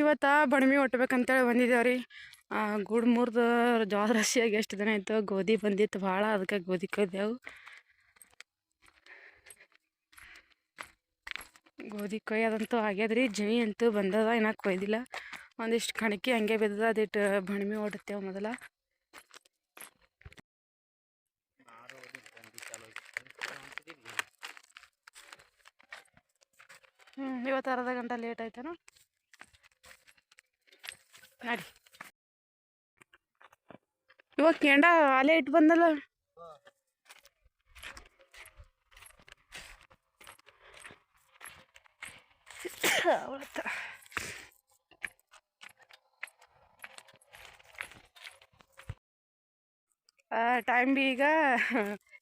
ಇವತ್ತು ಬಣಮಿ ಒಟ್ಬೇಕಂತೇಳಿ ಬಂದಿದ್ದೇವೆ ರೀ ಗುಡ್ ಮುರ್ದು ಜೋಳ ರಾಶಿಯಾಗಿ ಎಷ್ಟು ದಿನ ಇತ್ತು ಗೋಧಿ ಬಂದಿತ್ತು ಭಾಳ, ಅದಕ್ಕೆ ಗೋಧಿ ಕೊಯ್ದೆವು. ಗೋಧಿ ಕೊಯ್ಯೋದಂತೂ ಆಗ್ಯದ್ರಿ, ಜಮಿ ಅಂತೂ ಬಂದದ, ಇನ್ನೂ ಕೊಯ್ದಿಲ್ಲ. ಒಂದಿಷ್ಟು ಕಣಕಿ ಹಂಗೆ ಬಿದ್ದದ, ಅದಿಟ್ಟು ಬಣಮಿ ಓಡುತ್ತೇವೆ ಮೊದಲ. ಹ್ಞೂ ಇವತ್ತು ಅರ್ಧ ಗಂಟೆ ಲೇಟ್ ಆಯ್ತೇನೋ. ನಡಿ ಇವಾಗ ಕೆಂಡ ಅಲೆ ಇಟ್ಟು ಬಂದಲ್ಲ. ಟೈಮ್ ಬಿ ಈಗ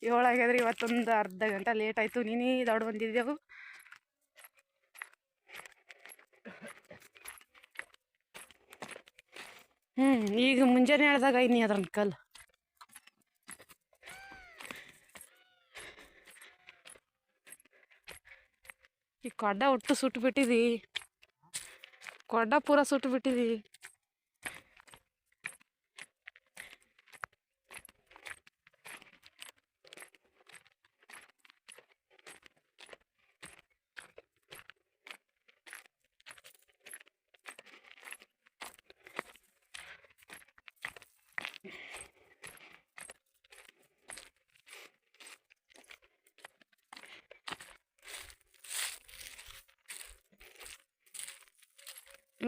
ಏಳಾಗ್ಯದ್ರಿ ಇವತ್ತೊಂದು ಅರ್ಧ ಗಂಟೆ ಲೇಟ್ ಆಯಿತು. ನೀನೇ ದೊಡ್ಡ ಬಂದಿದ್ದೆವು ಈಗ ಮುಂಜಾನೆ ಹೇಳ್ದಾಗ ಇನ್ನಿ ಅದ್ರ ಕಲ್ಲು ಈ ಕೊಡ್ಡ ಒಟ್ಟು ಸುಟ್ಟು ಬಿಟ್ಟಿದಿ ಕೊಡ್ಡ ಪೂರ ಸುಟ್ಟು ಬಿಟ್ಟಿದಿ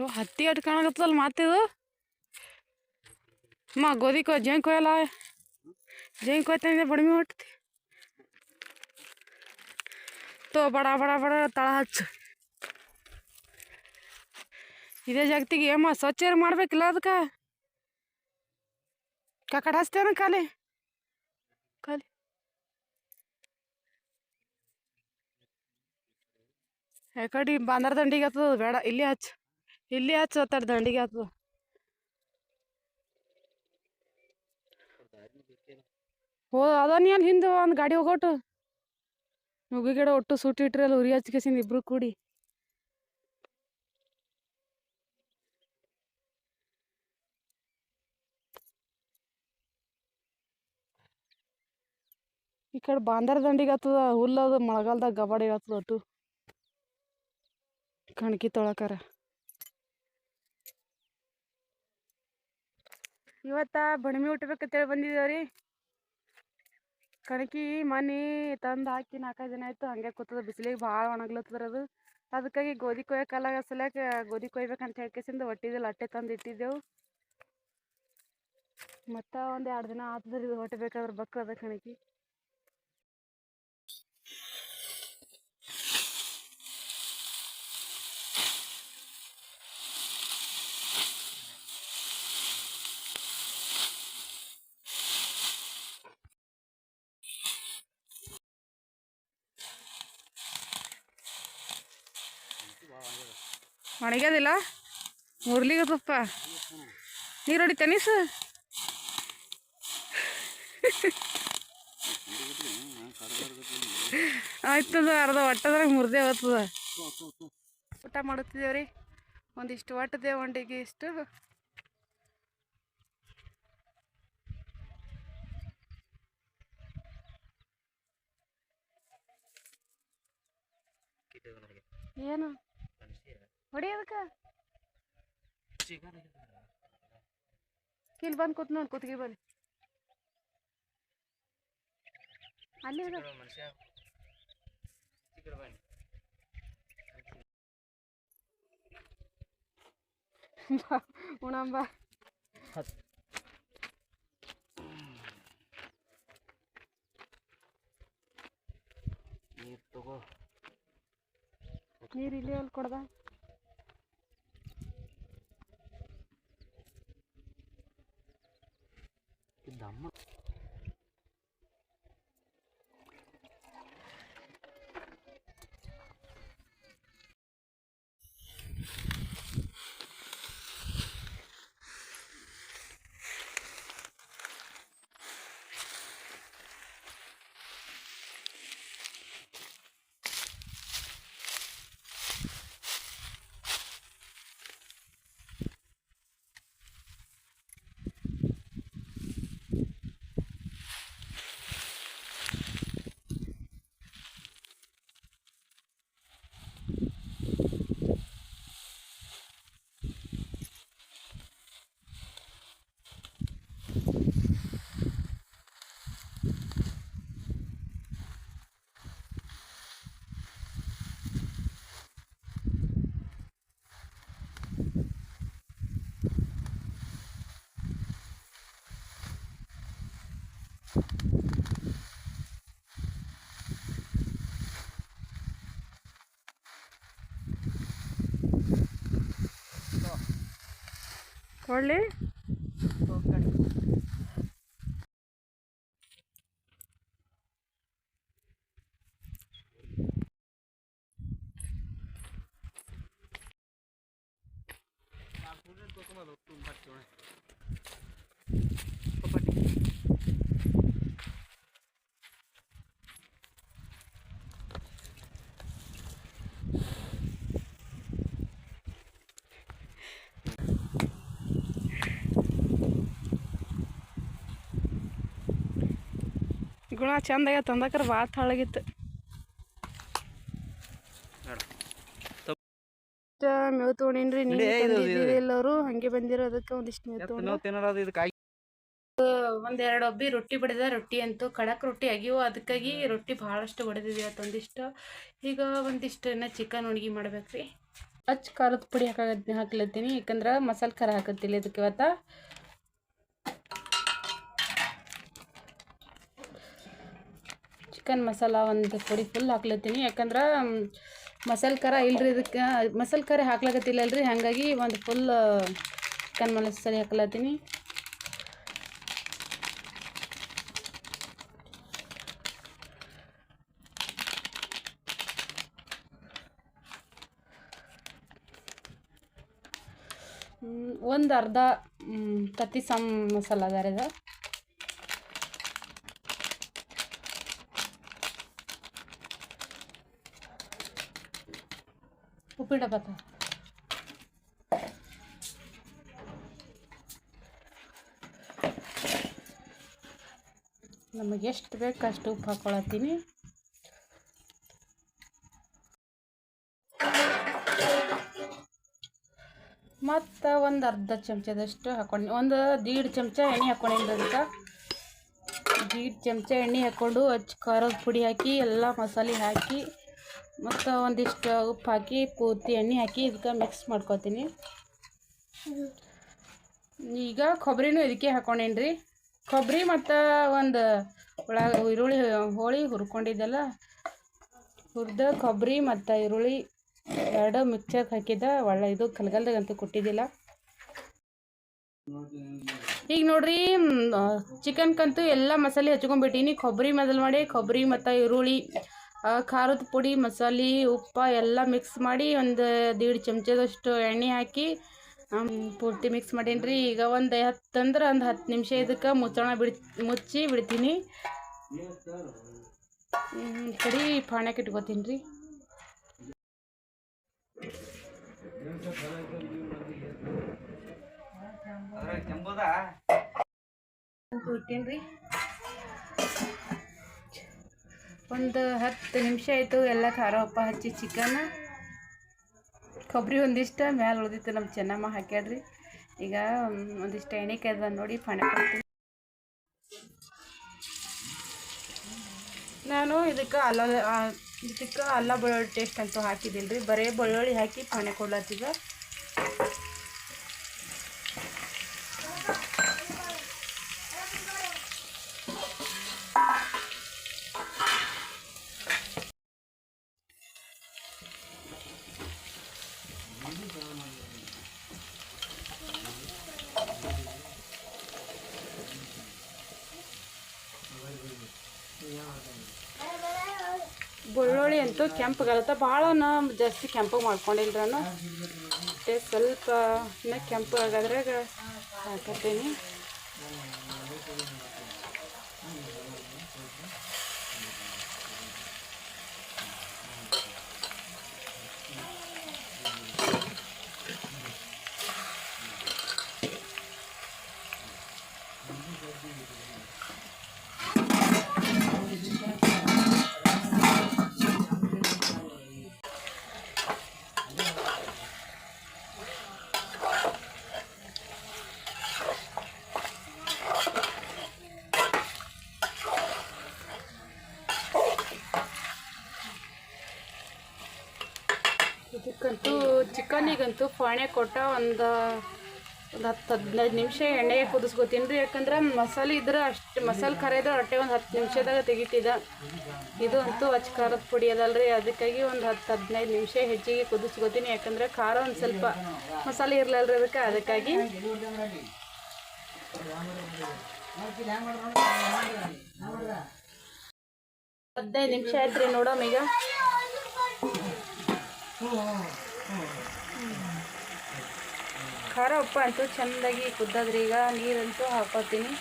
ಇವು ಹತ್ತಿ ಅಟ್ ಕಾಣಕತ್ತದಲ್ಲ ಮಾತಿದು ಅಮ್ಮ, ಗೋಧಿ ಕೊ ಜೇನ್ ಕೊಯ್ಯಲ್ಲ? ಜೇನ್ ಕೊಯ್ತಾನೆ ಬಡಿಮೆ ಹೊಟ್ತಿ ತೋ, ಬಡ ಬಡ ಬಡ, ತಳ ಹಚ್ಚು. ಇದೇ ಜಗತ್ತಿಗೆ ಏಮ್ಮ, ಸ್ವಚ್ಛ ಮಾಡ್ಬೇಕಿಲ್ಲ ಅದಕ್ಕೆ ಕಕಡ ಹಚ್ತೇನ ಖಾಲಿ? ಖಾಲಿ. ಯಾಕಡೆ ಬಾಂದರ್ ದಂಡಿಗೆ ಆತದ ಬೇಡ, ಇಲ್ಲಿ ಹಚ್ಚ. ಇಲ್ಲಿ ಹಚ್ಚ ಒತ್ತಾಡ ದಂಡಿಗೆ ಹತ್ತದ ಹೋ, ಅದ ಹಿಂದೆ ಒಂದು ಗಾಡಿ ಹೋಗೋಟು ನುಗ್ಗಿ ಗಿಡ ಒಟ್ಟು ಸೂಟಿ ಇಟ್ರಿ ಅಲ್ಲಿ ಉರಿ ಹಚ್ಕೇಸಿಂದ ಇಬ್ರು ಕೂಡಿ. ಈ ಕಡೆ ಬಾಂದರ್ ದಂಡಿಗೆ ಆತದ ಹುಲ್ಲದು ಮಳೆಗಾಲದಾಗ ಗಬಾಡಿ ಆತದ ಒಟ್ಟು. ಕಣಕಿ ತೊಳಕಾರ. ಇವತ್ತ ಬಣಮಿ ಹುಟ್ಟಬೇಕಂತೇಳಿ ಬಂದಿದ್ದೇವ್ರಿ ಕಣಕಿ ಮನೆ ತಂದು ಹಾಕಿ ನಾಲ್ಕೈದು ದಿನ ಆಯ್ತು ಹಂಗೆ ಕೂತದ, ಬಿಸಿಲಿಗೆ ಭಾಳ ಒಣಗ್ಲತ್ತದ್ರ ಅದು. ಅದಕ್ಕಾಗಿ ಗೋಧಿ ಕೊಯ್ಯಕ್ಕಲ್ಲ ಸಲಕ ಗೋಧಿ ಕೊಯ್ಬೇಕಂತ ಹೇಳ್ಕೇಸಿಂದ ಒಟ್ಟಿದ್ದಿಲ್ಲ ಅಟ್ಟೆ ತಂದು ಇಟ್ಟಿದ್ದೆವು. ಮತ್ತು ಒಂದು ಎರಡು ದಿನ ಆತದ್ರಿ ಇದು ಹೊಟ್ಟಬೇಕಾದ್ರೆ ಬಕ್ಕ ಅದ ಕಣಕಿ. ಒಣಗ್ಯದಿಲ್ಲ? ಮುರ್ಲಿಗೆ ತುಪ್ಪ ನೀರು ಹೊಡಿತ ನೀಸು ಆಯ್ತದ ಅರ್ಧ ಒಟ್ಟದ್ರಾಗ ಮುರ್ದೆ ಹೋಗ್ತದ ಊಟ ಮಾಡುತ್ತಿದ್ದೇವ್ರಿ? ಒಂದಿಷ್ಟು ಒಟ್ಟದೆ ಒಂಡಿಗೆ ಇಷ್ಟು. ಏನು? ಹೊಡಿಯೋದಕ್ಕ ಇಲ್ಲಿ ಬಂದು ಕೂತ್ ನೋಡಿ ಕೂತ್ಗಿ ಬಲ್ಲಿ ಅಲ್ಲಿ ಇರು. ಬಾ, ಉಣಂಬ ನೀರು ತಗೋ ನೀರು ಇಲ್ಲಿ ಅಲ್ಲಿ ಕೊಡ್ದ पड़े ಗುಣ ಚಂದ ಆಗ್ಯದ ತಂದಕ್ರ ಭಾಳ ತಳಗಿತ್ತು. ಮೇವು ತೊಗೊಂಡಿನ್ರಿ ನೀವು ಎಲ್ಲರೂ ಹಂಗೆ ಬಂದಿರೋದಕ್ಕೆ ಒಂದಿಷ್ಟು ಮೇವು ತೊಗೊಂಡು ಒಂದೆರಡು ಒಬ್ಬಿ ರೊಟ್ಟಿ ಬಡಿದ ರೊಟ್ಟಿ ಅಂತೂ ಖಡಕ್ ರೊಟ್ಟಿ ಆಗ್ಯವು ಅದಕ್ಕಾಗಿ ರೊಟ್ಟಿ ಬಹಳಷ್ಟು ಬಡಿದಿದ್ವಿ ಒಂದಿಷ್ಟು. ಈಗ ಒಂದಿಷ್ಟು ಇನ್ನು ಚಿಕನ್ ಹುಡುಗಿ ಮಾಡ್ಬೇಕ್ರಿ. ಹಚ್ ಖಾರದ ಪುಡಿ ಹಾಕ ಹಾಕ್ಲತ್ತೀನಿ ಯಾಕಂದ್ರ ಮಸಾಲೆ ಖಾರ ಹಾಕತ್ತಿಲ್ಲ ಇದಕ್ಕೆ ಇವತ್ತು. ಚಿಕನ್ ಮಸಾಲ ಒಂದು ಪುಡಿ ಫುಲ್ ಹಾಕ್ಲತ್ತೀನಿ. ಯಾಕಂದ್ರೆ ಮಸಾಲೆ ಖಾರ ಇಲ್ರಿ ಇದಕ್ಕೆ, ಮಸಾಲೆ ಖಾರ ಹಾಕ್ಲಕತ್ತಿಲ್ಲ ಅಲ್ರಿ. ಹಾಗಾಗಿ ಒಂದು ಫುಲ್ ಚಿಕನ್ ಮಸಾಲೆ ಹಾಕ್ಲತ್ತೀನಿ. ಒಂದು ಅರ್ಧ ತತ್ತಿ ಸಾಮ್ ಮಸಾಲ ಅದಾರ ಉಪ್ಪಿಟ್ಟು ನಮಗೆ ಎಷ್ಟು ಬೇಕು ಅಷ್ಟು ಉಪ್ಪು ಹಾಕ್ಕೊಳತ್ತೀನಿ ಮತ್ತು ಒಂದು ಅರ್ಧ ಚಮಚದಷ್ಟು ಹಾಕೊಂಡು, ಒಂದು ದೀಡ್ ಚಮಚ ಎಣ್ಣೆ ಹಾಕ್ಕೊಂಡಿದ್ದಂತ ದೀಡ್ ಚಮಚ ಎಣ್ಣೆ ಹಾಕ್ಕೊಂಡು ಹಚ್ಚಿ ಖಾರದ ಪುಡಿ ಹಾಕಿ, ಎಲ್ಲ ಮಸಾಲೆ ಹಾಕಿ ಮತ್ತು ಒಂದಿಷ್ಟು ಉಪ್ಪು ಹಾಕಿ, ಪೂರ್ತಿ ಎಣ್ಣೆ ಹಾಕಿ ಇದಕ್ಕೆ ಮಿಕ್ಸ್ ಮಾಡ್ಕೊತೀನಿ. ಈಗ ಕೊಬ್ಬರಿನೂ ಇದಕ್ಕೆ ಹಾಕೊಂಡೇನಿ ರೀ ಕೊಬ್ಬರಿ ಮತ್ತು ಒಂದು ಒಳಗೆ ಈರುಳ್ಳಿ, ಹೋಳಿ ಹುರ್ಕೊಂಡಿದ್ದಲ್ಲ, ಹುರಿದ ಕೊಬ್ಬರಿ ಮತ್ತು ಈರುಳ್ಳಿ ಎರಡು ಮಿಕ್ಚರ್ ಹಾಕಿದ, ಒಳ್ಳೆ ಇದು ಕಲ್ಗಲ್ದಾಗಂತೂ ಕೊಟ್ಟಿದ್ದಿಲ್ಲ. ಈಗ ನೋಡ್ರಿ ಚಿಕನ್ಕಂತೂ ಎಲ್ಲ ಮಸಾಲೆ ಹಚ್ಕೊಂಡ್ಬಿಟ್ಟೀನಿ. ಕೊಬ್ಬರಿ ಮೊದಲು ಮಾಡಿ ಕೊಬ್ಬರಿ ಮತ್ತು ಈರುಳ್ಳಿ ಖಾರದ ಪುಡಿ ಮಸಾಲೆ ಉಪ್ಪು ಎಲ್ಲ ಮಿಕ್ಸ್ ಮಾಡಿ ಒಂದು ದೀಡ್ ಚಮಚದಷ್ಟು ಎಣ್ಣೆ ಹಾಕಿ ಪೂರ್ತಿ ಮಿಕ್ಸ್ ಮಾಡೀನಿ ರೀ ಈಗ ಒಂದು ಹತ್ತಂದ್ರೆ ಒಂದು ಹತ್ತು ನಿಮಿಷ ಇದಕ್ಕೆ ಮುಚ್ಚೋಣ ಬಿಡ್ ಮುಚ್ಚಿ ಬಿಡ್ತೀನಿ. ಕಡಿ ಪಾಣ್ಯಕ್ಕೆ ಇಟ್ಕೋತೀನಿ ರೀ ಕೆಂಬುದ? ಇಟ್ಟೀನಿ ರೀ ಒಂದು ಹತ್ತು ನಿಮಿಷ ಆಯಿತು, ಎಲ್ಲ ಖಾರ ಉಪ್ಪ ಹಚ್ಚಿ ಚಿಕನ್ ಕೊಬ್ಬರಿ ಒಂದಿಷ್ಟು, ಮ್ಯಾಲೆ ಉಳಿದಿತ್ತು ನಮ್ಮ ಚೆನ್ನಮ್ಮ ಹಾಕ್ಯಾಡ್ರಿ ಈಗ ಒಂದಿಷ್ಟು ಎಣ್ಣೆ ಕೈದ ನೋಡಿ ಪಣೆ ನಾನು ಇದಕ್ಕೆ ಅಲ್ಲ ಇದಕ್ಕೆ ಅಲ್ಲ ಬೆಳ್ಳುಳ್ಳಿ ಟೇಸ್ಟ್ ಅಂತೂ ಹಾಕಿದ್ದಿಲ್ಲ ರೀ ಬರೀ ಬೆಳ್ಳುಳ್ಳಿ ಹಾಕಿ ಫಣೆ ಕೊಡ್ಲತ್ತೀಗ ಬೆಳ್ಳುಳ್ಳಿ ಅಂತೂ ಕೆಂಪಗಾಗತ್ತೆ ಭಾಳ ಜಾಸ್ತಿ ಕೆಂಪಗೆ ಮಾಡ್ಕೊಂಡಿಲ್ರನು? ಸ್ವಲ್ಪ ಇನ್ನೂ ಕೆಂಪು ಆಗೋದ್ರಾಗ ಹಾಕತ್ತೀನಿ. ಇದಕ್ಕಂತೂ ಚಿಕನಿಗಂತೂ ಫಾಣೆ ಕೊಟ್ಟ ಒಂದು ಒಂದು ಹತ್ತು ಹದಿನೈದು ನಿಮಿಷ ಎಣ್ಣೆ ಕುದಿಸ್ಕೊತೀನಿ ರೀ ಯಾಕಂದ್ರೆ ಮಸಾಲೆ ಇದ್ರೆ ಅಷ್ಟು, ಮಸಾಲೆ ಖಾರ ಇದ್ರೆ ಹೊಟ್ಟೆ ಒಂದು ಹತ್ತು ನಿಮಿಷದಾಗ ತೆಗಿತಿದ್ದ. ಇದು ಅಂತೂ ಅಚ್ಚ ಖಾರದ ಪುಡಿ ಅದಲ್ರಿ. ಅದಕ್ಕಾಗಿ ಒಂದು ಹತ್ತು ಹದಿನೈದು ನಿಮಿಷ ಹೆಚ್ಚಿಗೆ ಕುದಿಸ್ಕೊತೀನಿ. ಯಾಕಂದ್ರೆ ಖಾರ ಒಂದು ಸ್ವಲ್ಪ ಮಸಾಲೆ ಇರಲಲ್ರಿ ಅದಕ್ಕೆ. ಅದಕ್ಕಾಗಿ ಹದಿನೈದು ನಿಮಿಷ ಆಯ್ತು ರೀ ನೋಡೋಣ ಈಗ. ಖಾರ ಉಪ್ಪು ಅಂತೂ ಚೆಂದಾಗಿ ಕುದ್ದದ್ರಿ ಈಗ ನೀರಂತೂ ಹಾಕೋತೀನಿ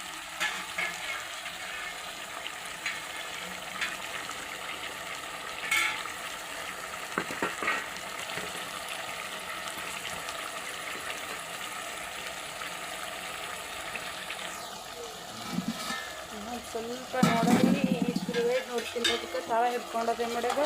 ಸ್ವಲ್ಪ ಸ್ವಲ್ಪ ಇಷ್ಟು ತಿರುವೇಟ್ ನೋಡ್ತೀನಿ. ಅದಕ್ಕೆ ತಾವ ಹಿಡ್ಕೊಂಡದೆ ಮಾಡೋದು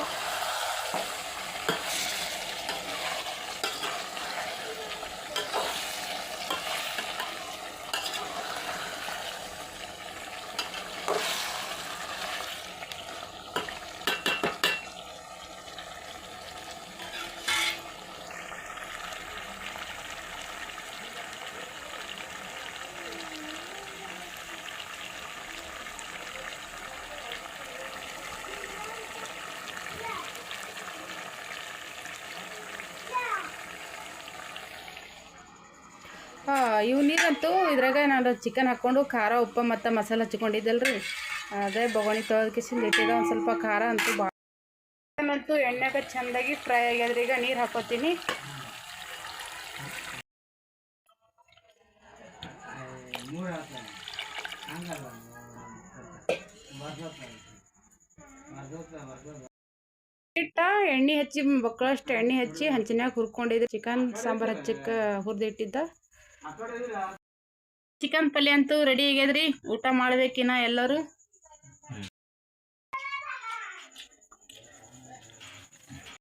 ಹಾಂ ಇವು ನೀರಂತೂ ಇದ್ರಾಗ ನಾನು ಚಿಕನ್ ಹಾಕ್ಕೊಂಡು ಖಾರ, ಉಪ್ಪು ಮತ್ತು ಮಸಾಲೆ ಹಚ್ಕೊಂಡಿದ್ದಲ್ರಿ. ಅದೇ ಬೊಗಣಿ ತೊಳೆದ್ಕಿಸಿಂದ ಇಟ್ಟಿದ ಒಂದು ಸ್ವಲ್ಪ ಖಾರ ಅಂತೂ ಭಾಳ ಅಂತೂ ಎಣ್ಣೆಗೆ ಚೆಂದಾಗಿ ಫ್ರೈ ಆಗ್ಯದ್ರಿ, ಈಗ ನೀರು ಹಾಕೋತೀನಿ. ಇಟ್ಟ ಎಣ್ಣೆ ಹಚ್ಚಿ ಬಕ್ಕಳಷ್ಟು ಎಣ್ಣೆ ಹಚ್ಚಿ, ಹಂಚಿನ್ಯಾಗ ಹುರ್ಕೊಂಡಿದ್ದೆ. ಚಿಕನ್ ಸಾಂಬಾರು ಹಚ್ಚಕ್ಕೆ ಹುರಿದಿಟ್ಟಿದ್ದ. ಚಿಕನ್ ಪಲ್ಯ ಅಂತೂ ರೆಡಿ ಆಗ್ಯದ್ರಿ ಊಟ ಮಾಡ್ಬೇಕಿನ್ನ ಎಲ್ಲರೂ.